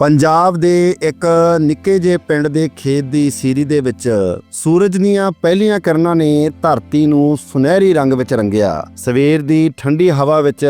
ਪੰਜਾਬ ਦੇ ਇੱਕ ਨਿੱਕੇ ਜਿਹੇ ਪਿੰਡ ਦੇ ਖੇਤ ਦੀ ਸੀਰੀ ਦੇ ਵਿੱਚ ਸੂਰਜ ਦੀਆਂ ਪਹਿਲੀਆਂ ਕਿਰਨਾਂ ਨੇ ਧਰਤੀ ਨੂੰ ਸੁਨਹਿਰੀ ਰੰਗ ਵਿੱਚ ਰੰਗਿਆ। ਸਵੇਰ ਦੀ ਠੰਡੀ ਹਵਾ ਵਿੱਚ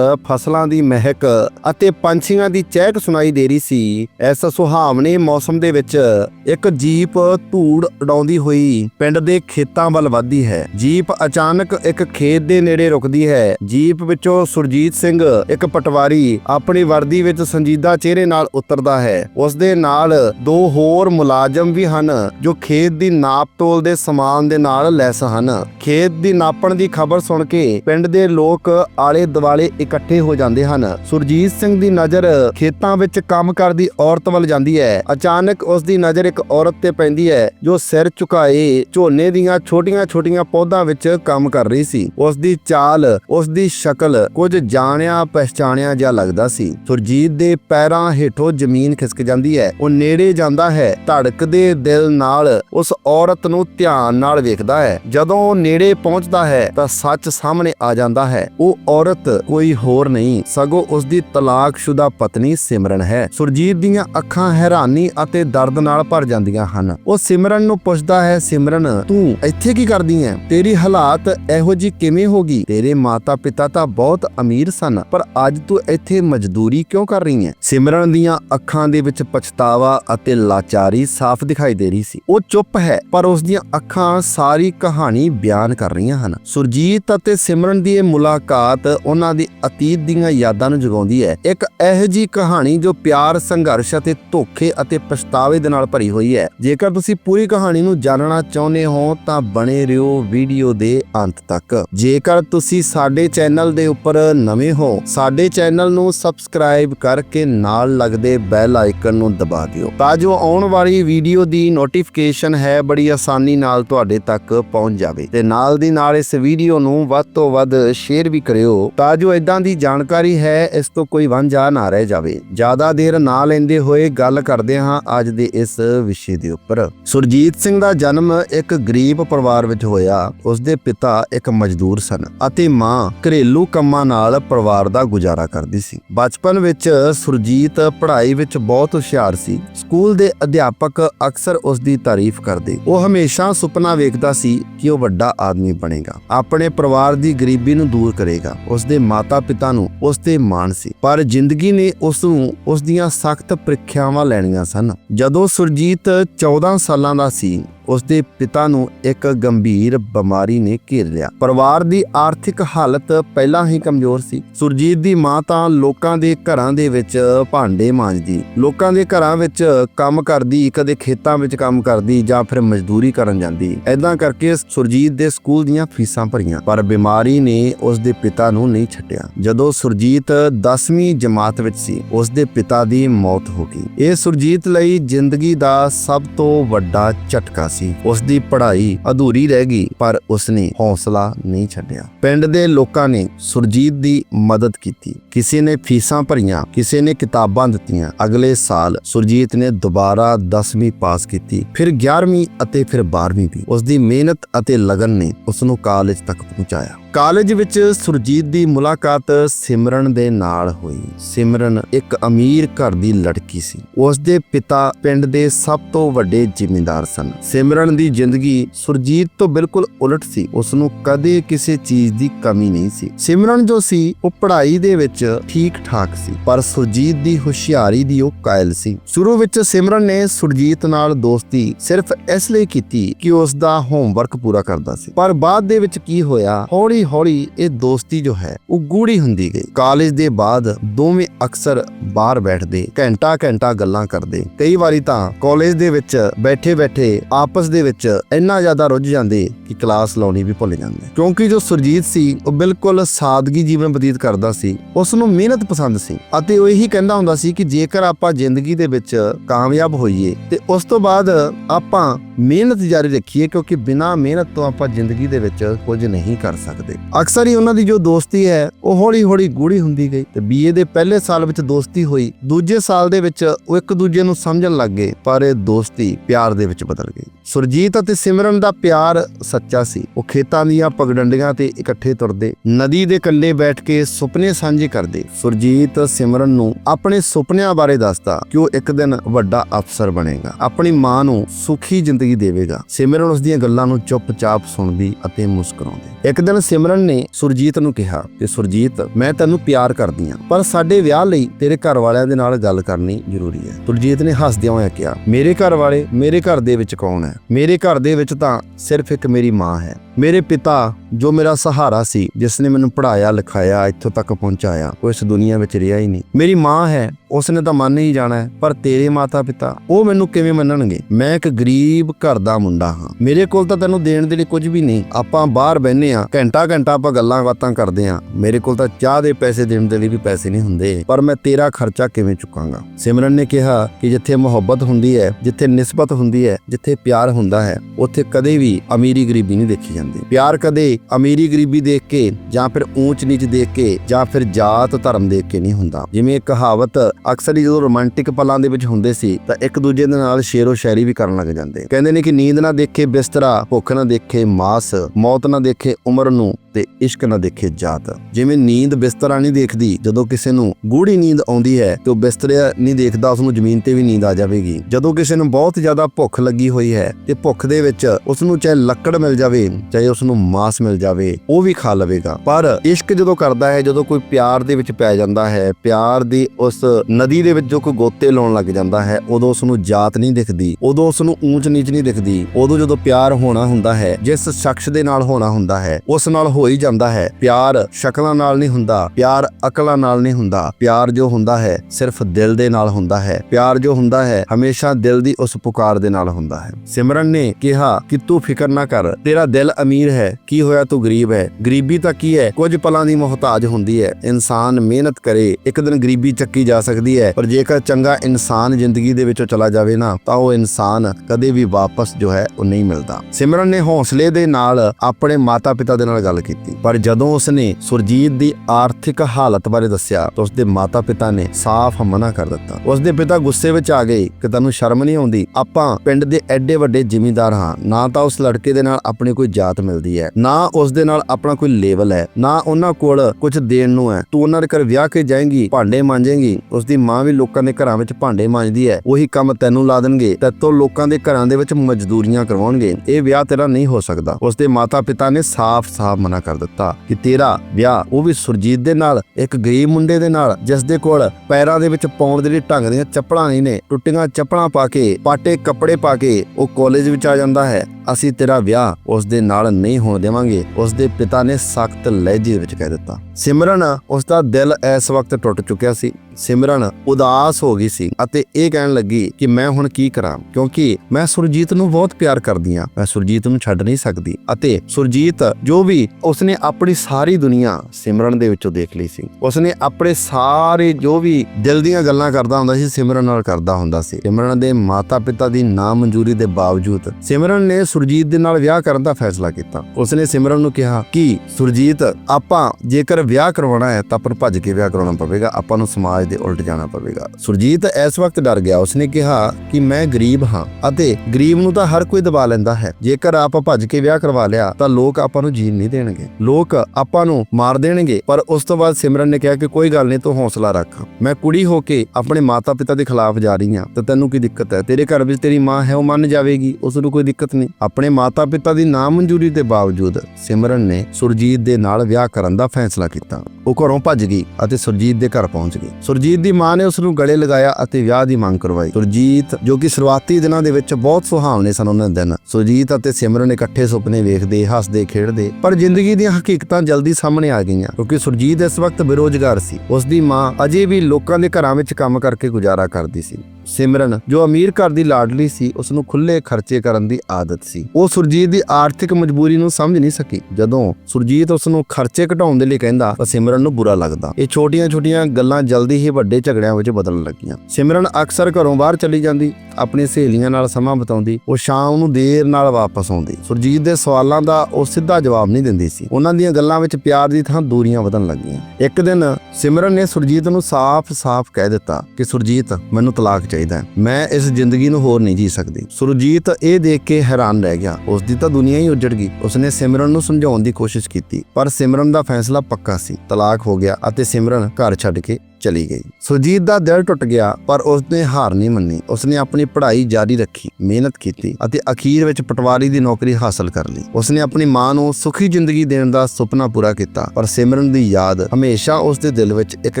ਫਸਲਾਂ ਦੀ ਮਹਿਕ ਅਤੇ ਪੰਛੀਆਂ ਦੀ ਚਹਿਕ ਸੁਣਾਈ ਦੇ ਰਹੀ ਸੀ। ਇਸ ਸੁਹਾਵਣੇ ਮੌਸਮ ਦੇ ਵਿੱਚ ਇੱਕ ਜੀਪ ਧੂੜ ਉਡਾਉਂਦੀ ਹੋਈ ਪਿੰਡ ਦੇ ਖੇਤਾਂ ਵੱਲ ਵੱਧਦੀ ਹੈ। ਜੀਪ ਅਚਾਨਕ ਇੱਕ ਖੇਤ ਦੇ ਨੇੜੇ ਰੁਕਦੀ ਹੈ। ਜੀਪ ਵਿੱਚੋਂ ਸੁਰਜੀਤ ਸਿੰਘ ਇੱਕ ਪਟਵਾਰੀ ਆਪਣੀ ਵਰਦੀ ਵਿੱਚ ਸੰਜੀਦਾ ਚਿਹਰੇ ਨਾਲ ਉਤਰਦਾ ਹੈ। ਉਸ ਦੇ ਨਾਲ ਦੋ ਹੋਰ ਮੁਲਾਜ਼ਮ ਵੀ ਹਨ, ਜੋ ਖੇਤ ਦੀ ਨਾਪ ਤੋਲ ਦੇ ਸਮਾਨ ਦੇ ਨਾਲ ਲੈਸ ਹਨ। ਖੇਤ ਦੀ ਨਾਪਣ ਦੀ ਖਬਰ ਸੁਣ ਕੇ ਪਿੰਡ ਦੇ ਲੋਕ ਆਲੇ ਦੁਆਲੇ ਇਕੱਠੇ ਹੋ ਜਾਂਦੇ ਹਨ। ਸੁਰਜੀਤ ਸਿੰਘ ਦੀ ਨਜ਼ਰ ਖੇਤਾਂ ਵਿੱਚ ਕੰਮ ਕਰਦੀ ਔਰਤ ਵੱਲ ਜਾਂਦੀ ਹੈ। ਅਚਾਨਕ ਉਸ ਦੀ ਨਜ਼ਰ ਇੱਕ ਔਰਤ ਤੇ ਪੈਂਦੀ ਹੈ, ਜੋ ਸਿਰ ਝੁਕਾਏ ਝੋਨੇ ਦੀਆਂ ਛੋਟੀਆਂ-ਛੋਟੀਆਂ ਪੌਦਾਂ ਵਿੱਚ ਕੰਮ ਕਰ ਰਹੀ ਸੀ। ਉਸ ਦੀ ਚਾਲ ਉਸ ਦੀ ਸ਼ਕਲ ਕੁਝ ਜਾਣਿਆ ਪਛਾਣਿਆ ਜਿਹਾ ਲੱਗਦਾ ਸੀ। ਸੁਰਜੀਤ ਦੇ ਪੈਰਾਂ ਹੇਠੋਂ ਜ਼ਮੀਨ ਖਿਸਕ ਜਾਂਦੀ ਹੈ, ਉਹ ਨੇੜੇ ਜਾਂਦਾ ਹੈ ਧੜਕਦੇ ਦਿਲ ਨਾਲ ਉਸ ਔਰਤ ਨੂੰ ਧਿਆਨ ਨਾਲ ਵੇਖਦਾ ਹੈ। ਜਦੋਂ ਉਹ ਨੇੜੇ ਪਹੁੰਚਦਾ ਹੈ, ਤਾਂ ਸੱਚ ਸਾਹਮਣੇ ਆ ਜਾਂਦਾ ਹੈ, ਉਹ ਔਰਤ ਕੋਈ ਹੋਰ ਨਹੀਂ, ਸਗੋਂ ਉਸ ਦੀ ਤਲਾਕਸ਼ੁਦਾ ਪਤਨੀ ਸਿਮਰਨ ਹੈ। ਸੁਰਜੀਤ ਦੀਆਂ ਅੱਖਾਂ ਹੈਰਾਨੀ ਅਤੇ ਦਰਦ ਨਾਲ ਭਰ ਜਾਂਦੀਆਂ ਹਨ। ਉਹ ਸਿਮਰਨ ਨੂੰ ਪੁੱਛਦਾ ਹੈ, ਸਿਮਰਨ, ਤੂੰ ਇੱਥੇ ਕੀ ਕਰਦੀ ਹੈ? ਤੇਰੀ ਹਾਲਾਤ ਇਹੋ ਜੀ ਕਿਵੇਂ ਹੋ ਗਈ? ਤੇਰੇ ਮਾਤਾ ਪਿਤਾ ਤਾਂ ਬਹੁਤ ਅਮੀਰ ਸਨ, ਪਰ ਅੱਜ ਤੂੰ ਇੱਥੇ ਮਜ਼ਦੂਰੀ ਕਿਉਂ ਕਰ ਰਹੀ ਹੈ? ਸਿਮਰਨ ਦੀਆਂ ਅੱਖਾਂ ਅੱਖਾਂ ਦੇ ਵਿੱਚ ਪਛਤਾਵਾ ਅਤੇ ਲਾਚਾਰੀ ਸਾਫ਼ ਦਿਖਾਈ ਦੇ ਰਹੀ ਸੀ। ਉਹ ਚੁੱਪ ਹੈ, ਪਰ ਉਸ ਦੀਆਂ ਅੱਖਾਂ ਸਾਰੀ ਕਹਾਣੀ ਬਿਆਨ ਕਰ ਰਹੀਆਂ ਹਨ। ਸੁਰਜੀਤ ਅਤੇ ਸਿਮਰਨ ਦੀ ਇਹ ਮੁਲਾਕਾਤ ਉਹਨਾਂ ਦੀ ਅਤੀਤ ਦੀਆਂ ਯਾਦਾਂ ਨੂੰ ਜਗਾਉਂਦੀ ਹੈ। ਇੱਕ ਇਹੋ ਜੀ ਕਹਾਣੀ ਜੋ ਪਿਆਰ, ਸੰਘਰਸ਼ ਅਤੇ ਧੋਖੇ ਅਤੇ ਪਛਤਾਵੇ ਦੇ ਨਾਲ ਭਰੀ ਹੋਈ ਹੈ। ਜੇਕਰ ਤੁਸੀਂ ਪੂਰੀ ਕਹਾਣੀ ਨੂੰ ਜਾਣਨਾ ਚਾਹੁੰਦੇ ਹੋ, ਤਾਂ ਬਣੇ ਰਹੋ ਵੀਡੀਓ ਦੇ ਅੰਤ ਤੱਕ। ਜੇਕਰ ਤੁਸੀਂ ਸਾਡੇ ਚੈਨਲ ਦੇ ਉੱਪਰ ਨਵੇਂ ਹੋ, ਸਾਡੇ ਚੈਨਲ ਨੂੰ ਸਬਸਕ੍ਰਾਈਬ ਕਰਕੇ ਨਾਲ ਲੱਗਦੇ ਬੈਲ ਆਈਕਨ ਨੂੰ ਦਬਾ ਦਿਓ। ਤਾਂ ਜੋ ਆਉਣ ਵਾਲੀ ਵੀਡੀਓ ਦੀ ਨੋਟੀਫਿਕੇਸ਼ਨ ਹੈ, ਬੜੀ ਆਸਾਨੀ ਨਾਲ ਤੁਹਾਡੇ ਤੱਕ ਪਹੁੰਚ ਜਾਵੇ। ਤੇ ਨਾਲ ਦੀ ਨਾਲ ਇਸ ਵੀਡੀਓ ਨੂੰ ਵੱਧ ਤੋਂ ਵੱਧ ਸ਼ੇਅਰ ਵੀ ਕਰਿਓ। ਤਾਂ ਜੋ ਇਦਾਂ ਦੀ ਜਾਣਕਾਰੀ ਹੈ, ਇਸ ਤੋਂ ਕੋਈ ਵਾਂਝਾ ਨਾ ਰਹਿ ਜਾਵੇ। ਜ਼ਿਆਦਾ ਦੇਰ ਨਾ ਲੈਂਦੇ ਹੋਏ ਗੱਲ ਕਰਦੇ ਹਾਂ ਅੱਜ ਦੇ ਇਸ ਵਿਸ਼ੇ ਦੇ ਉੱਪਰ। ਸੁਰਜੀਤ ਸਿੰਘ ਦਾ ਜਨਮ ਇੱਕ ਗਰੀਬ ਪਰਿਵਾਰ ਵਿੱਚ ਹੋਇਆ। ਉਸ ਦੇ ਪਿਤਾ ਇੱਕ ਮਜ਼ਦੂਰ ਸਨ ਅਤੇ ਮਾਂ ਘਰੇਲੂ ਕੰਮਾਂ ਨਾਲ ਪਰਿਵਾਰ ਦਾ ਗੁਜ਼ਾਰਾ ਕਰਦੀ ਸੀ। ਬਚਪਨ ਵਿੱਚ ਸੁਰਜੀਤ ਪੜ੍ਹਾਈ ਵਿੱਚ ਬਹੁਤ ਹੁਸ਼ਿਆਰ ਸੀ। ਸਕੂਲ ਦੇ ਅਧਿਆਪਕ ਅਕਸਰ ਉਸ ਦੀ ਤਾਰੀਫ ਕਰਦੇ। ਉਹ ਹਮੇਸ਼ਾ ਸੁਪਨਾ ਵੇਖਦਾ ਸੀ ਕਿ ਉਹ ਵੱਡਾ ਆਦਮੀ ਬਣੇਗਾ। ਆਪਣੇ ਪਰਿਵਾਰ ਦੀ ਗਰੀਬੀ ਨੂੰ ਦੂਰ ਕਰੇਗਾ। ਉਸ ਦੇ ਮਾਤਾ-ਪਿਤਾ ਨੂੰ ਉਸ ਤੇ ਮਾਣ ਸੀ। ਪਰ ਜ਼ਿੰਦਗੀ ਨੇ ਉਸ ਨੂੰ ਉਸ ਦੀਆਂ ਸਖਤ ਪ੍ਰੀਖਿਆਵਾਂ ਲੈਣੀਆਂ ਸਨ। ਜਦੋਂ ਸੁਰਜੀਤ 14 ਸਾਲਾਂ ਦਾ ਸੀ ਉਸ ਦੇ ਪਿਤਾ ਨੂੰ ਇੱਕ ਗੰਭੀਰ ਬਿਮਾਰੀ ਨੇ ਘੇਰ ਲਿਆ। ਪਰਿਵਾਰ ਦੀ ਆਰਥਿਕ ਹਾਲਤ ਪਹਿਲਾਂ ਹੀ ਕਮਜ਼ੋਰ ਸੀ। ਸੁਰਜੀਤ ਦੀ ਮਾਂ ਤਾਂ ਲੋਕਾਂ ਦੇ ਘਰਾਂ ਦੇ ਵਿੱਚ ਭਾਂਡੇ ਮਾਂਜਦੀ, ਲੋਕਾਂ ਦੇ ਘਰਾਂ ਵਿੱਚ ਕੰਮ ਕਰਦੀ ਕਦੇ ਖੇਤਾਂ ਵਿੱਚ ਕੰਮ ਕਰਦੀ ਜਾਂ ਫਿਰ ਮਜ਼ਦੂਰੀ ਕਰਨ ਜਾਂਦੀ। ਐਦਾਂ ਕਰਕੇ ਸੁਰਜੀਤ ਦੇ ਸਕੂਲ ਦੀਆਂ ਫੀਸਾਂ ਭਰੀਆਂ, ਪਰ ਬਿਮਾਰੀ ਨੇ ਉਸ ਦੇ ਪਿਤਾ ਨੂੰ ਨਹੀਂ ਛੱਡਿਆ। ਜਦੋਂ ਸੁਰਜੀਤ 10ਵੀਂ ਜਮਾਤ ਵਿੱਚ ਸੀ ਉਸ ਦੇ ਪਿਤਾ ਦੀ ਮੌਤ ਹੋ ਗਈ। ਇਹ ਸੁਰਜੀਤ ਲਈ ਜ਼ਿੰਦਗੀ ਦਾ ਸਭ ਤੋਂ ਵੱਡਾ ਝਟਕਾ ਸੀ। ਉਸ ਦੀ ਪੜ੍ਹਾਈ ਅਧੂਰੀ ਰਹਿ ਗਈ, ਪਰ ਉਸਨੇ ਹੌਸਲਾ ਨਹੀਂ ਛੱਡਿਆ। ਪਿੰਡ ਦੇ ਲੋਕਾਂ ਨੇ ਸੁਰਜੀਤ ਦੀ ਮਦਦ ਕੀਤੀ। ਕਿਸੇ ਨੇ ਫੀਸਾਂ ਭਰੀਆਂ, ਕਿਸੇ ਨੇ ਕਿਤਾਬਾਂ ਦਿੱਤੀਆਂ। ਅਗਲੇ ਸਾਲ ਸੁਰਜੀਤ ਨੇ ਦੁਬਾਰਾ 10ਵੀਂ ਪਾਸ ਕੀਤੀ, ਫਿਰ 11ਵੀਂ ਅਤੇ ਫਿਰ 12ਵੀਂ ਵੀ ਉਸ ਦੀ ਮਿਹਨਤ ਅਤੇ ਲਗਨ ਨੇ ਉਸ ਨੂੰ ਕਾਲਜ ਤੱਕ ਪਹੁੰਚਾਇਆ। ਕਾਲਜ ਵਿੱਚ ਸੁਰਜੀਤ ਦੀ ਮੁਲਾਕਾਤ ਸਿਮਰਨ ਦੇ ਨਾਲ ਹੋਈ। ਸਿਮਰਨ ਇੱਕ ਅਮੀਰ ਘਰ ਦੀ ਲੜਕੀ ਸੀ। ਉਸ ਦੇ ਪਿਤਾ ਪਿੰਡ ਦੇ ਸਭ ਤੋਂ ਵੱਡੇ ਜ਼ਿਮੀਂਦਾਰ ਸਨ। ਸਿਮਰਨ ਦੀ ਜ਼ਿੰਦਗੀ ਸੁਰਜੀਤ ਤੋਂ ਬਿਲਕੁਲ ਉਲਟ ਸੀ। ਉਸ ਨੂੰ ਕਦੇ ਕਿਸੇ ਚੀਜ਼ ਦੀ ਕਮੀ ਨਹੀਂ ਸੀ। ਸਿਮਰਨ ਜੋ ਸੀ, ਉਹ ਪੜ੍ਹਾਈ ਦੇ ਵਿੱਚ ਠੀਕ ਠਾਕ ਸੀ, ਪਰ ਸੁਰਜੀਤ ਦੀ ਹੁਸ਼ਿਆਰੀ ਦੀ ਉਹ ਕਾਇਲ ਸੀ। ਸ਼ੁਰੂ ਵਿੱਚ ਸਿਮਰਨ ਨੇ ਸੁਰਜੀਤ ਨਾਲ ਦੋਸਤੀ ਸਿਰਫ ਇਸ ਲਈ ਕੀਤੀ ਕਿ ਉਸ ਦਾ ਹੋਮਵਰਕ ਪੂਰਾ ਕਰਦਾ ਸੀ। ਪਰ ਬਾਅਦ ਦੇ ਵਿੱਚ ਕੀ ਹੋਇਆ, ਹੌਲੀ ਹੌਲੀ ਇਹ ਦੋਸਤੀ ਜੋ ਹੈ, ਉਹ ਗੂੜੀ ਹੁੰਦੀ ਗਈ। ਕਾਲਜ ਦੇ ਬਾਅਦ ਦੋਵੇਂ ਅਕਸਰ ਬਾਹਰ ਬੈਠਦੇ ਘੰਟਾ ਘੰਟਾ ਗੱਲਾਂ ਕਰਦੇ। ਕਈ ਵਾਰੀ ਤਾਂ ਕਾਲਜ ਦੇ ਵਿੱਚ ਬੈਠੇ ਬੈਠੇ ਆਪਸ ਦੇ ਵਿੱਚ ਇੰਨਾ ਜ਼ਿਆਦਾ ਰੁੱਝ ਜਾਂਦੇ ਕਿ ਕਲਾਸ ਲਾਉਣੀ ਵੀ ਭੁੱਲ ਜਾਂਦੇ। ਕਿਉਂਕਿ ਜੋ ਸੁਰਜੀਤ ਸੀ, ਉਹ ਬਿਲਕੁਲ ਸਾਦਗੀ ਜੀਵਨ ਬਤੀਤ ਕਰਦਾ ਸੀ। ਉਸ ਨੂੰ ਮਿਹਨਤ ਪਸੰਦ ਸੀ ਅਤੇ ਉਹ ਇਹੀ ਕਹਿੰਦਾ ਹੁੰਦਾ ਸੀ ਕਿ ਜੇਕਰ ਆਪਾਂ ਜ਼ਿੰਦਗੀ ਦੇ ਵਿੱਚ ਕਾਮਯਾਬ ਹੋਈਏ, ਤੇ ਉਸ ਤੋਂ ਬਾਅਦ ਆਪਾਂ ਮਿਹਨਤ ਜਾਰੀ ਰੱਖੀਏ, ਕਿਉਂਕਿ ਬਿਨਾਂ ਮਿਹਨਤ ਤੋਂ ਆਪਾਂ ਜ਼ਿੰਦਗੀ ਦੇ ਵਿੱਚ ਕੁਝ ਨਹੀਂ ਕਰ ਸਕਦੇ। ਕਰਦੇ ਅਕਸਰ ਹੀ ਉਹਨਾਂ ਦੀ ਜੋ ਦੋਸਤੀ ਹੈ, ਉਹ ਹੌਲੀ-ਹੌਲੀ ਗੂੜੀ ਹੁੰਦੀ ਗਈ ਤੇ ਬੀਏ ਦੇ ਪਹਿਲੇ ਸਾਲ ਵਿੱਚ ਦੋਸਤੀ ਹੋਈ, ਦੂਜੇ ਸਾਲ ਦੇ ਵਿੱਚ ਉਹ ਇੱਕ ਦੂਜੇ ਨੂੰ ਸਮਝਣ ਲੱਗ ਗਏ, ਪਰ ਇਹ ਦੋਸਤੀ ਪਿਆਰ ਦੇ ਵਿੱਚ ਬਦਲ ਗਈ। ਸੁਰਜੀਤ ਅਤੇ ਸਿਮਰਨ ਦਾ ਪਿਆਰ ਸੱਚਾ ਸੀ। ਉਹ ਖੇਤਾਂ ਦੀਆਂ ਪਗਡੰਡੀਆਂ ਤੇ ਇਕੱਠੇ ਤੁਰਦੇ, ਨਦੀ ਦੇ ਕੰਢੇ ਬੈਠ ਕੇ ਸੁਪਨੇ ਸਾਂਝੇ ਕਰਦੇ। ਸੁਰਜੀਤ ਸਿਮਰਨ ਨੂੰ ਆਪਣੇ ਸੁਪਨਿਆਂ ਬਾਰੇ ਦੱਸਦਾ, ਕਿ ਉਹ ਇੱਕ ਦਿਨ ਵੱਡਾ ਅਫਸਰ ਬਣੇਗਾ। ਆਪਣੀ ਮਾਂ ਨੂੰ ਸੁਖੀ ਜ਼ਿੰਦਗੀ ਦੇਵੇਗਾ। ਸਿਮਰਨ ਉਸ ਦੀਆਂ ਗੱਲਾਂ ਨੂੰ ਚੁੱਪਚਾਪ ਸੁਣਦੀ ਅਤੇ ਮੁਸਕਰਾਉਂਦੀ। ਇੱਕ ਦਿਨ ਸਿਮਰਨ ਨੇ ਸੁਰਜੀਤ ਨੂੰ ਕਿਹਾ ਕਿ ਸੁਰਜੀਤ, ਮੈਂ ਤੈਨੂੰ ਪਿਆਰ ਕਰਦੀ ਹਾਂ ਪਰ ਸਾਡੇ ਵਿਆਹ ਲਈ ਤੇਰੇ ਘਰ ਵਾਲਿਆਂ ਦੇ ਨਾਲ ਗੱਲ ਕਰਨੀ ਜ਼ਰੂਰੀ ਹੈ। ਸੁਰਜੀਤ ਨੇ ਹੱਸਦਿਆਂ ਹੋਇਆ ਕਿਹਾ, ਮੇਰੇ ਘਰ ਵਾਲੇ ਮੇਰੇ ਘਰ ਦੇ ਵਿੱਚ ਕੌਣ ਹੈ? ਮੇਰੇ ਘਰ ਦੇ ਵਿੱਚ ਤਾਂ ਸਿਰਫ ਇੱਕ ਮੇਰੀ ਮਾਂ ਹੈ। ਮੇਰੇ ਪਿਤਾ, ਜੋ ਮੇਰਾ ਸਹਾਰਾ ਸੀ, ਜਿਸ ਨੇ ਮੈਨੂੰ ਪੜਾਇਆ ਲਿਖਾਇਆ, ਇੱਥੋਂ ਤੱਕ ਪਹੁੰਚਾਇਆ, ਉਹ ਇਸ ਦੁਨੀਆ ਵਿੱਚ ਰਿਹਾ ਹੀ ਨਹੀਂ। ਮੇਰੀ ਮਾਂ ਹੈ ਉਸਨੇ ਤਾਂ ਮੰਨ ਹੀ ਜਾਣਾ ਹੈ, ਪਰ ਤੇਰੇ ਮਾਤਾ ਪਿਤਾ ਉਹ ਮੈਨੂੰ ਕਿਵੇਂ ਮੰਨਣਗੇ? ਮੈਂ ਇੱਕ ਗਰੀਬ ਘਰ ਦਾ ਮੁੰਡਾ ਹਾਂ। ਮੇਰੇ ਕੋਲ ਤਾਂ ਤੈਨੂੰ ਦੇਣ ਦੇ ਲਈ ਕੁਝ ਵੀ ਨਹੀਂ। ਆਪਾਂ ਬਾਹਰ ਬੈੰਨੇ ਆ ਘੰਟਾ ਘੰਟਾ ਆਪਾਂ ਗੱਲਾਂ ਬਾਤਾਂ ਕਰਦੇ ਆ ਮੇਰੇ ਕੋਲ ਤਾਂ ਚਾਹ ਦੇ ਪੈਸੇ ਦੇਣ ਦੇ ਲਈ ਵੀ ਪੈਸੇ ਨਹੀਂ ਹੁੰਦੇ। ਪਰ ਮੈਂ ਤੇਰਾ ਖਰਚਾ ਕਿਵੇਂ ਚੁੱਕਾਂਗਾ? ਸਿਮਰਨ ਨੇ ਕਿਹਾ ਕਿ ਜਿੱਥੇ ਮੁਹੱਬਤ ਹੁੰਦੀ ਹੈ, ਜਿੱਥੇ ਨਿਸਬਤ ਹੁੰਦੀ ਹੈ, ਜਿੱਥੇ ਪਿਆਰ ਹੁੰਦਾ ਹੈ, ਉੱਥੇ ਕਦੇ ਵੀ ਅਮੀਰੀ ਗਰੀਬੀ ਨਹੀਂ ਦੇਖੀ ਜਾਂਦੀ। ਪਿਆਰ ਕਦੇ ਅਮੀਰੀ ਗਰੀਬੀ ਦੇਖ ਕੇ ਜਾਂ ਫਿਰ ਊਚ ਨੀਚ ਦੇਖ ਕੇ ਜਾਂ ਫਿਰ ਜਾਤ ਧਰਮ ਦੇਖ ਕੇ ਨਹੀਂ ਹੁੰਦਾ। ਜਿਵੇਂ ਕਹਾਵਤ ਅਕਸਰ ਹੀ ਜਦੋਂ ਰੋਮਾਂਟਿਕ ਪਲਾਂ ਦੇ ਵਿੱਚ ਹੁੰਦੇ ਸੀ, ਤਾਂ ਇੱਕ ਦੂਜੇ ਦੇ ਨਾਲ ਸ਼ੇਰੋ ਸ਼ਾਇਰੀ ਵੀ ਕਰਨ ਲੱਗ ਜਾਂਦੇ। ਕਹਿੰਦੇ ਨੇ ਕਿ ਨੀਂਦ ਨਾ ਦੇਖੇ ਬਿਸਤਰਾ, ਭੁੱਖ ਨਾ ਦੇਖੇ ਮਾਸ, ਮੌਤ ਨਾ ਦੇਖੇ ਉਮਰ ਨੂੰ ਤੇ ਇਸ਼ਕ ਨਾ ਦੇਖੇ ਜਾਤ। ਜਿਵੇਂ ਨੀਂਦ ਬਿਸਤਰਾ ਨਹੀਂ ਦੇਖਦੀ, ਜਦੋਂ ਕਿਸੇ ਨੂੰ ਗੂੜੀ ਨੀਂਦ ਆਉਂਦੀ ਹੈ ਤੇ ਉਹ ਬਿਸਤਰਾ ਨਹੀਂ ਦੇਖਦਾ, ਉਸ ਨੂੰ ਜ਼ਮੀਨ ਤੇ ਵੀ ਨੀਂਦ ਆ ਜਾਵੇਗੀ। ਜਦੋਂ ਕਿਸੇ ਨੂੰ ਬਹੁਤ ਜ਼ਿਆਦਾ ਭੁੱਖ ਲੱਗੀ ਹੋਈ ਹੈ ਤੇ ਭੁੱਖ ਦੇ ਵਿੱਚ ਉਸ ਨੂੰ ਚਾਹੇ ਲੱਕੜ ਮਿਲ ਜਾਵੇ, ਚਾਹੇ ਉਸ ਨੂੰ ਮਾਸ ਮਿਲ ਜਾਵੇ, ਉਹ ਵੀ ਖਾ ਲਵੇਗਾ। ਪਰ ਇਸ਼ਕ ਜਦੋਂ ਕਰਦਾ ਹੈ, ਜਦੋਂ ਕੋਈ ਪਿਆਰ ਦੇ ਵਿੱਚ ਪੈ ਜਾਂਦਾ ਹੈ, ਪਿਆਰ ਦੀ ਉਸ ਨਦੀ ਦੇ ਵਿੱਚ ਜੋ ਕੋਈ ਗੋਤੇ ਲਾਉਣ ਲੱਗ ਜਾਂਦਾ ਹੈ, ਉਦੋਂ ਉਸ ਨੂੰ ਜਾਤ ਨਹੀਂ ਦਿਖਦੀ, ਉਦੋਂ ਉਸ ਨੂੰ ਊਂਚ ਨੀਚ ਨਹੀਂ ਦਿਖਦੀ, ਉਦੋਂ ਜਦੋਂ ਪਿਆਰ ਹੋਣਾ ਹੁੰਦਾ ਹੈ, ਜਿਸ ਸ਼ਖਸ ਦੇ ਨਾਲ ਹੋਣਾ ਹੁੰਦਾ ਹੈ, ਉਸ ਨਾਲ ਹੋ ਹੀ ਜਾਂਦਾ ਹੈ। ਪਿਆਰ ਸ਼ਕਲਾਂ ਨਾਲ ਨਹੀਂ ਹੁੰਦਾ, ਪਿਆਰ ਅਕਲਾਂ ਨਾਲ ਨਹੀਂ ਹੁੰਦਾ, ਪਿਆਰ ਜੋ ਹੁੰਦਾ ਹੈ, ਸਿਰਫ ਦਿਲ ਦੇ ਨਾਲ ਹੁੰਦਾ ਹੈ। ਪਿਆਰ ਜੋ ਹੁੰਦਾ ਹੈ, ਹਮੇਸ਼ਾ ਦਿਲ ਦੀ ਉਸ ਪੁਕਾਰ ਦੇ ਨਾਲ ਹੁੰਦਾ ਹੈ। ਸਿਮਰਨ ਨੇ ਕਿਹਾ ਕਿ ਤੂੰ ਫਿਕਰ ਨਾ ਕਰ, ਤੇਰਾ ਦਿਲ ਅਮੀਰ ਹੈ, ਕੀ ਹੋਇਆ ਤੂੰ ਗਰੀਬ ਹੈ? ਗਰੀਬੀ ਤਾਂ ਕੀ ਹੈ? ਕੁਝ ਪਲਾਂ ਦੀ ਮੁਹਤਾਜ ਹੁੰਦੀ ਹੈ। ਇਨਸਾਨ ਮਿਹਨਤ ਕਰੇ, ਇੱਕ ਦਿਨ ਗਰੀਬੀ ਚੱਕੀ ਜਾ ਸਕਦੀ ਸਕਦੀ ਹੈ। ਪਰ ਜੇਕਰ ਚੰਗਾ ਇਨਸਾਨ ਜ਼ਿੰਦਗੀ ਦੇ ਵਿੱਚੋਂ ਚਲਾ ਜਾਵੇ ਨਾ, ਤਾਂ ਉਹ ਇਨਸਾਨ ਕਦੇ ਵੀ ਵਾਪਸ ਜੋ ਹੈ, ਉਹ ਨਹੀਂ ਮਿਲਦਾ। ਸਿਮਰਨ ਨੇ ਹੌਸਲੇ ਦੇ ਨਾਲ ਆਪਣੇ ਮਾਤਾ-ਪਿਤਾ ਦੇ ਨਾਲ ਗੱਲ ਕੀਤੀ। ਪਰ ਜਦੋਂ ਉਸਨੇ ਸੁਰਜੀਤ ਦੀ ਆਰਥਿਕ ਹਾਲਤ ਬਾਰੇ ਦੱਸਿਆ, ਤਾਂ ਉਸਦੇ ਮਾਤਾ-ਪਿਤਾ ਨੇ ਸਾਫ਼ ਮਨਾ ਕਰ ਦਿੱਤਾ। ਉਸਦੇ ਪਿਤਾ ਗੁੱਸੇ ਵਿੱਚ ਆ ਗਏ ਕਿ ਤੈਨੂੰ ਸ਼ਰਮ ਨਹੀਂ ਆਉਂਦੀ? ਆਪਾਂ ਪਿੰਡ ਦੇ ਐਡੇ ਵੱਡੇ ਜ਼ਿਮੀਂਦਾਰ ਹਾਂ। ਨਾ ਤਾਂ ਉਸ ਲੜਕੇ ਦੇ ਨਾਲ ਆਪਣੀ ਕੋਈ ਜਾਤ ਮਿਲਦੀ ਹੈ। ਨਾ ਉਸ ਦੇ ਨਾਲ ਆਪਣਾ ਕੋਈ ਲੇਵਲ ਹੈ। ਨਾ ਉਹਨਾਂ ਕੋਲ ਕੁਝ ਦੇਣ ਨੂੰ ਹੈ। ਤੂੰ ਉਹਨਾਂ ਦੇ ਘਰ ਵਿਆਹ ਕੇ ਜਾਏਂਗੀ, ਭਾਂਡੇ ਮਾਂਜੇਂਗੀ। ਉਸ ਦੀ ਮਾਂ ਵੀ ਲੋਕਾਂ ਦੇ ਘਰਾਂ ਵਿੱਚ ਭਾਂਡੇ ਮਾਂਜਦੀ ਹੈ। ਉਹੀ ਕੰਮ ਤੈਨੂੰ ਲਾ ਦੇਣਗੇ, ਤੇਤੋਂ ਲੋਕਾਂ ਦੇ ਘਰਾਂ ਦੇ ਵਿੱਚ ਮਜ਼ਦੂਰੀਆਂ ਕਰਵਾਉਣਗੇ। ਇਹ ਵਿਆਹ ਤੇਰਾ ਨਹੀਂ ਹੋ ਸਕਦਾ। ਉਸ ਦੇ ਮਾਤਾ-ਪਿਤਾ ਨੇ ਸਾਫ਼-ਸਾਫ਼ ਮਨਾ ਕਰ ਦਿੱਤਾ ਕਿ ਤੇਰਾ ਵਿਆਹ ਉਹ ਵੀ ਸੁਰਜੀਤ ਦੇ ਨਾਲ, ਇੱਕ ਗਰੀਬ ਮੁੰਡੇ ਦੇ ਨਾਲ ਜਿਸ ਦੇ ਕੋਲ ਪੈਰਾਂ ਦੇ ਵਿੱਚ ਪਾਉਣ ਦੇ ਲਈ ਢੰਗ ਦੀਆਂ ਚੱਪਲਾਂ ਨਹੀਂ ਨੇ। ਟੁੱਟੀਆਂ ਚੱਪਲਾਂ ਪਾ ਕੇ, ਪਾਟੇ ਕੱਪੜੇ ਪਾ ਕੇ ਉਹ ਕਾਲਜ ਵਿੱਚ ਆ ਜਾਂਦਾ ਹੈ। ਅਸੀਂ ਤੇਰਾ ਵਿਆਹ ਉਸ ਦੇ ਨਾਲ ਨਹੀਂ ਹੋਣ ਦੇਵਾਂਗੇ। ਉਸ ਦੇ ਪਿਤਾ ਨੇ ਸਖਤ ਲਹਿਜੇ ਵਿੱਚ ਕਹਿ ਦਿੱਤਾ। ਸਿਮਰਨ ਉਸ ਦਾ ਦਿਲ ਇਸ ਵਕਤ ਟੁੱਟ ਚੁੱਕਿਆ ਸੀ। ਸਿਮਰਨ ਉਦਾਸ ਹੋ ਗਈ ਸੀ ਅਤੇ ਇਹ ਕਹਿਣ ਲੱਗੀ ਕਿ ਮੈਂ ਹੁਣ ਕੀ ਕਰਾਂ? ਕਿਉਂਕਿ ਮੈਂ ਸੁਰਜੀਤ ਨੂੰ ਬਹੁਤ ਪਿਆਰ ਕਰਦੀ ਹਾਂ। ਮੈਂ ਸੁਰਜੀਤ ਨੂੰ ਛੱਡ ਨਹੀਂ ਸਕਦੀ ਅਤੇ ਸੁਰਜੀਤ ਜੋ ਵੀ ਉਸਨੇ ਆਪਣੀ ਸਾਰੀ ਦੁਨੀਆ ਸਿਮਰਨ ਦੇ ਵਿੱਚੋਂ ਦੇਖ ਲਈ ਸੀ। ਉਸਨੇ ਆਪਣੇ ਸਾਰੇ ਜੋ ਵੀ ਦਿਲ ਦੀਆਂ ਗੱਲਾਂ ਕਰਦਾ ਹੁੰਦਾ ਸੀ, ਸਿਮਰਨ ਨਾਲ ਕਰਦਾ ਹੁੰਦਾ ਸੀ। ਸਿਮਰਨ ਦੇ ਮਾਤਾ-ਪਿਤਾ ਦੀ ਨਾ ਮਨਜ਼ੂਰੀ ਦੇ ਬਾਵਜੂਦ ਸਿਮਰਨ ਨੇ ਸੁਰਜੀਤ ਦੇ ਨਾਲ ਵਿਆਹ ਕਰਨ ਦਾ ਫੈਸਲਾ ਕੀਤਾ। ਉਸਨੇ ਸਿਮਰਨ ਨੂੰ ਕਿਹਾ ਕਿ, ਸੁਰਜੀਤ, ਆਪਾਂ ਜੇਕਰ ਵਿਆਹ ਕਰਵਾਉਣਾ ਹੈ ਤਾਂ ਪਰ ਭੱਜ ਕੇ ਵਿਆਹ ਕਰਾਉਣਾ ਪਵੇਗਾ। ਆਪਾਂ ਨੂੰ ਸਮਾਜ ਦੇ ਉਲਟ ਜਾਣਾ ਪਵੇਗਾ। ਸੁਰਜੀਤ ਇਸ ਵਕਤ ਡਰ ਗਿਆ। ਉਸਨੇ ਕਿਹਾ ਕਿ ਮੈਂ ਗਰੀਬ ਹਾਂ ਅਤੇ ਗਰੀਬ ਨੂੰ ਤਾਂ ਹਰ ਕੋਈ ਦਬਾ ਲੈਂਦਾ ਹੈ। ਜੇਕਰ ਆਪਾਂ ਭੱਜ ਕੇ ਵਿਆਹ ਕਰਵਾ ਲਿਆ, ਤਾਂ ਲੋਕ ਆਪਾਂ ਨੂੰ ਜੀਣ ਨਹੀਂ ਦੇਣਗੇ। ਲੋਕ ਆਪਾਂ ਨੂੰ ਮਾਰ ਦੇਣਗੇ, ਪਰ ਉਸ ਤੋਂ ਬਾਅਦ ਸਿਮਰਨ ਨੇ ਕਿਹਾ ਕਿ ਕੋਈ ਗੱਲ ਨਹੀਂ, ਤੂੰ ਹੌਸਲਾ ਰੱਖ। ਮੈਂ ਕੁੜੀ ਹੋ ਕੇ ਆਪਣੇ ਮਾਤਾ-ਪਿਤਾ ਦੇ ਖਿਲਾਫ ਜਾ ਰਹੀ ਹਾਂ, ਤਾਂ ਤੈਨੂੰ ਕੀ ਦਿੱਕਤ ਹੈ? ਤੇਰੇ ਘਰ ਵਿੱਚ ਤੇਰੀ ਮਾਂ ਹੈ, ਉਹ ਮੰਨ ਜਾਵੇਗੀ। ਉਸ ਨੂੰ ਕੋਈ ਦਿੱਕਤ ਨਹੀਂ। ਆਪਣੇ ਮਾਤਾ-ਪਿਤਾ ਦੀ ਨਾ ਮਨਜ਼ੂਰੀ ਦੇ ਬਾਵਜੂਦ ਸਿਮਰਨ ਨੇ ਸੁਰਜੀਤ ਦੇ ਨਾਲ ਵਿਆਹ ਕਰਨ ਦਾ ਫੈਸਲਾ ਕੀਤਾ। ਉਹ ਘਰੋਂ ਭੱਜ ਗਈ ਅਤੇ ਸੁਰਜੀਤ ਦੇ ਘਰ ਪਹੁੰਚ ਗਈ। ਸੁਰਜੀਤ ਦੀ ਮਾਂ ਨੇ ਉਸ ਨੂੰ ਗਲੇ ਲਗਾਇਆ ਅਤੇ ਵਿਆਹ ਦੀ ਮੰਗ ਕਰਵਾਈ। ਸੁਰਜੀਤ, ਜੋ ਕਿ ਸ਼ੁਰੂਆਤੀ ਦਿਨਾਂ ਦੇ ਵਿੱਚ ਬਹੁਤ ਸੁਹਾਵਣੇ ਸਨ ਉਹਨਾਂ ਦੇ ਦਿਨ। ਸੁਰਜੀਤ ਅਤੇ ਸਿਮਰਨ ਇਕੱਠੇ ਸੁਪਨੇ ਵੇਖਦੇ, ਹੱਸਦੇ, ਖੇਡਦੇ, ਪਰ ਜ਼ਿੰਦਗੀ ਦੀਆਂ ਹਕੀਕਤਾਂ ਜਲਦੀ ਸਾਹਮਣੇ ਆ ਗਈਆਂ, ਕਿਉਂਕਿ ਸੁਰਜੀਤ ਇਸ ਵਕਤ ਬੇਰੋਜ਼ਗਾਰ ਸੀ। ਉਸ ਦੀ ਮਾਂ ਅਜੇ ਵੀ ਲੋਕਾਂ ਦੇ ਘਰਾਂ ਵਿੱਚ ਕੰਮ ਕਰਕੇ ਗੁਜ਼ਾਰਾ ਕਰਦੀ ਸੀ। ਸਿਮਰਨ, ਜੋ ਅਮੀਰ ਘਰ ਦੀ ਲਾਡਲੀ ਸੀ ਉਸ ਨੂੰ ਖੁੱਲੇ ਖਰਚੇ ਕਰਨ ਦੀ ਆਦਤ ਸੀ। ਉਹ ਸੁਰਜੀਤ ਦੀ ਆਰਥਿਕ ਮਜਬੂਰੀ ਨੂੰ ਸਮਝ ਨਹੀਂ ਸਕੀ। ਜਦੋਂ ਸੁਰਜੀਤ ਉਸ ਨੂੰ ਖਰਚੇ ਘਟਾਉਣ ਦੇ ਲਈ ਕਹਿੰਦਾ, ਤਾਂ ਸਿਮਰਨ ਨੂੰ ਬੁਰਾ ਲੱਗਦਾ। ਇਹ ਛੋਟੀਆਂ-ਛੋਟੀਆਂ ਗੱਲਾਂ ਜਲਦੀ ਹੀ ਵੱਡੇ ਝਗੜਿਆਂ ਵਿੱਚ ਬਦਲਣ ਲੱਗੀਆਂ। ਸਿਮਰਨ ਅਕਸਰ ਘਰੋਂ ਬਾਹਰ ਚਲੀ ਜਾਂਦੀ ਆਪਣੀ ਸਹੇਲੀਆਂ ਨਾਲ ਸਮਾਂ ਬਿਤਾਉਂਦੀ, ਉਹ ਸ਼ਾਮ ਨੂੰ ਦੇਰ ਨਾਲ ਵਾਪਸ ਆਉਂਦੀ। ਸੁਰਜੀਤ ਦੇ ਸਵਾਲਾਂ ਦਾ ਉਹ ਸਿੱਧਾ ਜਵਾਬ ਨਹੀਂ ਦਿੰਦੀ ਸੀ। ਉਹਨਾਂ ਦੀਆਂ ਗੱਲਾਂ ਵਿੱਚ ਪਿਆਰ ਦੀ ਥਾਂ ਦੂਰੀਆਂ ਵਧਣ ਲੱਗੀਆਂ। ਇੱਕ ਦਿਨ ਸਿਮਰਨ ਨੇ ਸੁਰਜੀਤ ਨੂੰ ਸਾਫ਼-ਸਾਫ਼ ਕਹਿ ਦਿੱਤਾ ਕਿ, ਸੁਰਜੀਤ, ਮੈਨੂੰ ਤਲਾਕ ਚਾਹੀਦਾ ਹੈ। ਮੈਂ ਇਸ ਜ਼ਿੰਦਗੀ ਨੂੰ ਹੋਰ ਨਹੀਂ ਜੀ ਸਕਦੀ। ਸੁਰਜੀਤ ਇਹ ਦੇਖ ਕੇ ਹੈਰਾਨ ਰਹਿ ਗਿਆ। ਉਸ ਦੀ ਤਾਂ ਦੁਨੀਆ ਹੀ ਉੱਜੜ ਗਈ। ਉਸਨੇ ਸਿਮਰਨ ਨੂੰ ਸਮਝਾਉਣ ਦੀ ਕੋਸ਼ਿਸ਼ ਕੀਤੀ, ਪਰ ਸਿਮਰਨ ਦਾ ਫੈਸਲਾ ਪੱਕਾ ਸੀ। ਤਲਾਕ ਹੋ ਗਿਆ ਅਤੇ ਸਿਮਰਨ ਘਰ ਛੱਡ ਕੇ ਚਲੀ ਗਈ। ਸੁਰਜੀਤ ਦਾ ਦਿਲ ਟੁੱਟ ਗਿਆ, ਪਰ ਉਸਨੇ ਹਾਰ ਨਹੀਂ ਮੰਨੀ। ਉਸਨੇ ਆਪਣੀ ਪੜ੍ਹਾਈ ਜਾਰੀ ਰੱਖੀ, ਮਿਹਨਤ ਕੀਤੀ ਅਤੇ ਅਖੀਰ ਵਿੱਚ ਪਟਵਾਰੀ ਦੀ ਨੌਕਰੀ ਹਾਸਲ ਕਰ ਲਈ। ਉਸਨੇ ਆਪਣੀ ਮਾਂ ਨੂੰ ਸੁਖੀ ਜ਼ਿੰਦਗੀ ਦੇਣ ਦਾ ਸੁਪਨਾ ਪੂਰਾ ਕੀਤਾ, ਪਰ ਸਿਮਰਨ ਦੀ ਯਾਦ ਹਮੇਸ਼ਾ ਉਸਦੇ ਦਿਲ ਵਿੱਚ ਇੱਕ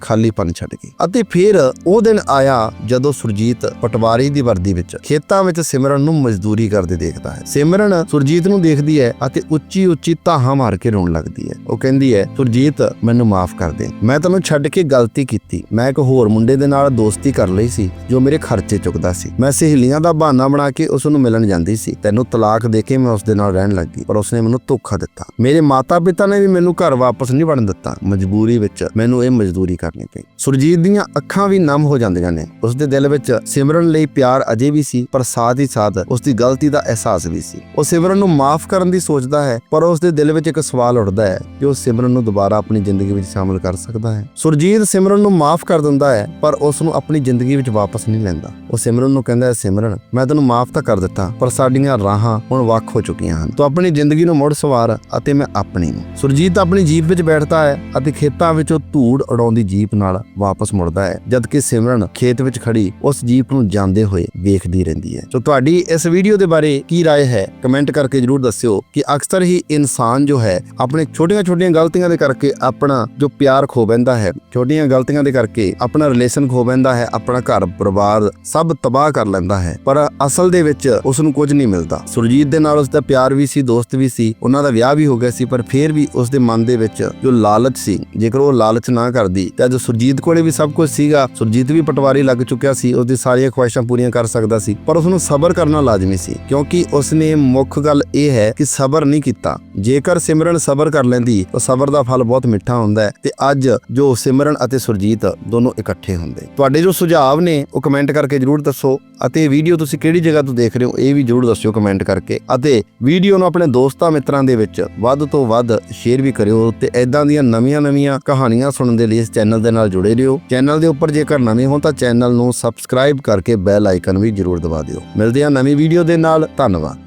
ਖਾਲੀਪਨ ਛੱਡ ਗਈ। ਅਤੇ ਫਿਰ ਉਹ ਦਿਨ ਆਇਆ ਜਦੋਂ ਸੁਰਜੀਤ ਪਟਵਾਰੀ ਦੀ ਵਰਦੀ ਵਿੱਚ ਖੇਤਾਂ ਵਿੱਚ ਸਿਮਰਨ ਨੂੰ ਮਜ਼ਦੂਰੀ ਕਰਦੇ ਦੇਖਦਾ ਹੈ। ਸਿਮਰਨ ਸੁਰਜੀਤ ਨੂੰ ਦੇਖਦੀ ਹੈ ਅਤੇ ਉੱਚੀ ਉੱਚੀ ਧਾਹਾਂ ਮਾਰ ਕੇ ਰੋਣ ਲੱਗਦੀ ਹੈ। ਉਹ ਕਹਿੰਦੀ ਹੈ, ਸੁਰਜੀਤ, ਮੈਨੂੰ ਮਾਫ ਕਰ ਦੇ। ਮੈਂ ਤੈਨੂੰ ਛੱਡ ਕੇ ਗਲਤੀ ਕੀਤੀ ਮੈਂ ਇੱਕ ਹੋਰ ਮੁੰਡੇ ਦੇ ਨਾਲ ਦੋਸਤੀ ਕਰ ਲਈ ਸੀ, ਜੋ ਮੇਰੇ ਖਰਚੇ ਚੁੱਕਦਾ ਸੀ। ਮੈਂ ਸਹੇਲੀਆਂ ਦਾ ਬਹਾਨਾ ਬਣਾ ਕੇ ਉਸ ਨੂੰ ਮਿਲਣ ਜਾਂਦੀ ਸੀ। ਤੈਨੂੰ ਤਲਾਕ ਦੇ ਕੇ ਮੈਂ ਉਸ ਦੇ ਨਾਲ ਰਹਿਣ ਲੱਗੀ, ਪਰ ਉਸਨੇ ਮੈਨੂੰ ਧੋਖਾ ਦਿੱਤਾ। ਮੇਰੇ ਮਾਤਾ-ਪਿਤਾ ਨੇ ਵੀ ਮੈਨੂੰ ਘਰ ਵਾਪਸ ਨਹੀਂ ਵੜਨ ਦਿੱਤਾ। ਮਜਬੂਰੀ ਵਿੱਚ ਮੈਨੂੰ ਇਹ ਮਜ਼ਦੂਰੀ ਕਰਨੀ ਪਈ। ਸੁਰਜੀਤ ਦੀਆਂ ਅੱਖਾਂ ਵੀ ਨਮ ਹੋ ਜਾਂਦੀਆਂ ਨੇ। ਉਸ ਦੇ ਦਿਲ ਵਿੱਚ ਸਿਮਰਨ ਲਈ ਪਿਆਰ ਅਜੇ ਵੀ ਸੀ, ਪਰ ਸਾਥ ਹੀ ਸਾਥ ਉਸ ਦੀ ਗਲਤੀ ਦਾ ਅਹਿਸਾਸ ਵੀ ਸੀ। ਉਹ ਸਿਮਰਨ ਨੂੰ ਮਾਫ ਕਰਨ ਦੀ ਸੋਚਦਾ ਹੈ, ਪਰ ਉਸ ਦੇ ਦਿਲ ਵਿੱਚ ਇੱਕ ਸਵਾਲ ਉੱਠਦਾ ਹੈ ਕਿ ਉਹ ਸਿਮਰਨ ਨੂੰ ਦੁਬਾਰਾ ਆਪਣੀ ਜ਼ਿੰਦਗੀ ਵਿੱਚ ਸ਼ਾਮਲ ਕਰ ਸਕਦਾ ਹੈ। ਸੁਰਜੀਤ ਸਿਮਰਨ ਨੂੰ ਮਾਫ ਕਰ ਦਿੰਦਾ ਹੈ ਪਰ ਉਸ ਨੂੰ ਆਪਣੀ ਜ਼ਿੰਦਗੀ ਵਿੱਚ ਵਾਪਸ ਨਹੀਂ ਲੈਂਦਾ ਉਹ ਸਿਮਰਨ ਨੂੰ ਕਹਿੰਦਾ ਹੈ ਸਿਮਰਨ ਮੈਂ ਤੈਨੂੰ ਮਾਫ ਤਾਂ ਕਰ ਦਿੱਤਾ ਪਰ ਸਾਡੀਆਂ ਰਾਹਾਂ ਹੁਣ ਵੱਖ ਹੋ ਚੁੱਕੀਆਂ ਹਨ ਤੂੰ ਆਪਣੀ ਜ਼ਿੰਦਗੀ ਨੂੰ ਮੁੜ ਸਵਾਰ ਅਤੇ ਮੈਂ ਆਪਣੀ ਨੂੰ ਸੁਰਜੀਤ ਆਪਣੀ ਜੀਪ ਵਿੱਚ ਬੈਠਦਾ ਹੈ ਅਤੇ ਖੇਤਾਂ ਵਿੱਚੋਂ ਧੂੜ ਉਡਾਉਂਦੀ ਜੀਪ ਨਾਲ ਵਾਪਸ ਮੁੜਦਾ ਹੈ ਜਦ ਕਿ ਸਿਮਰਨ ਖੇਤ ਵਿੱਚ ਖੜੀ ਉਸ ਜੀਪ ਨੂੰ ਜਾਂਦੇ ਹੋਏ ਵੇਖਦੀ ਰਹਿੰਦੀ ਹੈ ਸੋ ਤੁਹਾਡੀ ਇਸ ਵੀਡੀਓ ਦੇ ਬਾਰੇ ਕੀ رائے ਹੈ ਕਮੈਂਟ ਕਰਕੇ ਜਰੂਰ ਦੱਸਿਓ ਕਿ ਅਕਸਰ ਹੀ ਇਨਸਾਨ ਜੋ ਹੈ ਆਪਣੇ ਛੋਟੀਆਂ-ਛੋਟੀਆਂ ਗਲਤੀਆਂ ਦੇ ਕਰਕੇ ਆਪਣਾ ਜੋ ਪਿਆਰ ਖੋ ਬੈਂਦਾ ਹੈ ਛੋਟੀਆਂ ਗਲਤੀਆਂ ਦੇ ਕਰਕੇ ਆਪਣਾ ਰਿਲੇਸ਼ਨ ਖੋ ਬੈਂਦਾ ਹੈ, ਆਪਣਾ ਘਰ ਪਰਿਵਾਰ ਸਭ ਤਬਾਹ ਕਰ ਲੈਂਦਾ ਹੈ, ਪਰ ਅਸਲ ਦੇ ਵਿੱਚ ਉਸ ਨੂੰ ਕੁਝ ਨਹੀਂ ਮਿਲਦਾ। ਸੁਰਜੀਤ ਦੇ ਨਾਲ ਉਸ ਦਾ ਪਿਆਰ ਵੀ ਸੀ, ਦੋਸਤ ਵੀ ਸੀ, ਉਹਨਾਂ ਦਾ ਵਿਆਹ ਵੀ ਹੋ ਗਿਆ ਸੀ, ਪਰ ਫਿਰ ਵੀ ਉਸ ਦੇ ਮਨ ਦੇ ਵਿੱਚ ਜੋ ਲਾਲਚ ਸੀ, ਜੇਕਰ ਉਹ ਲਾਲਚ ਨਾ ਕਰਦੀ, ਤਾਂ ਜੋ ਸੁਰਜੀਤ ਕੋਲੇ ਵੀ ਸਭ ਕੁਝ ਸੀਗਾ, ਸੁਰਜੀਤ ਵੀ ਪਟਵਾਰੀ ਲੱਗ ਚੁੱਕਿਆ ਸੀ ਉਸ ਦੀ ਸਾਰੀਆਂ ਖੁਆਇਸ਼ਾਂ ਪੂਰੀਆਂ ਕਰ ਸਕਦਾ ਸੀ, ਪਰ ਉਸ ਨੂੰ ਸਬਰ ਕਰਨਾ ਲਾਜ਼ਮੀ ਸੀ, ਕਿਉਂਕਿ ਉਸ ਨੇ ਮੁੱਖ ਗੱਲ ਇਹ ਹੈ ਕਿ ਸਬਰ ਨਹੀਂ ਕੀਤਾ। ਜੇਕਰ ਸਿਮਰਨ ਸਬਰ ਕਰ ਲੈਂਦੀ, ਤਾਂ ਸਬਰ ਦਾ ਫਲ ਬਹੁਤ ਮਿੱਠਾ ਹੁੰਦਾ ਹੈ, ਤੇ ਅੱਜ ਜੋ ਸਿਮਰਨ ਅਤੇ ਸੁਰਜੀਤ ਦੋਨੋਂ ਇਕੱਠੇ ਹੁੰਦੇ। ਤੁਹਾਡੇ ਜੋ ਸੁਝਾਅ ਨੇ, ਉਹ ਕਮੈਂਟ ਕਰਕੇ ਜਰੂਰ ਦੱਸੋ ਅਤੇ ਇਹ ਵੀਡੀਓ ਤੁਸੀਂ ਕਿਹੜੀ ਜਗ੍ਹਾ ਤੋਂ ਦੇਖ ਰਹੇ ਹੋ, ਇਹ ਵੀ ਜਰੂਰ ਦੱਸਿਓ ਕਮੈਂਟ ਕਰਕੇ ਅਤੇ ਵੀਡੀਓ ਨੂੰ ਆਪਣੇ ਦੋਸਤਾਂ ਮਿੱਤਰਾਂ ਦੇ ਵਿੱਚ ਵੱਧ ਤੋਂ ਵੱਧ ਸ਼ੇਅਰ ਵੀ ਕਰਿਓ ਤੇ ਐਦਾਂ ਦੀਆਂ ਨਵੀਆਂ-ਨਵੀਆਂ ਕਹਾਣੀਆਂ ਸੁਣਨ ਦੇ ਲਈ ਇਸ ਚੈਨਲ ਦੇ ਨਾਲ ਜੁੜੇ ਰਹੋ। ਚੈਨਲ ਦੇ ਉੱਪਰ ਜੇਕਰ ਨਵੇਂ ਹੋ ਤਾਂ ਚੈਨਲ ਨੂੰ ਸਬਸਕ੍ਰਾਈਬ ਕਰਕੇ ਬੈਲ ਆਈਕਨ ਵੀ ਜਰੂਰ ਦਬਾ ਦਿਓ। ਮਿਲਦੇ ਹਾਂ ਨਵੀਂ ਵੀਡੀਓ ਦੇ ਨਾਲ। ਧੰਨਵਾਦ।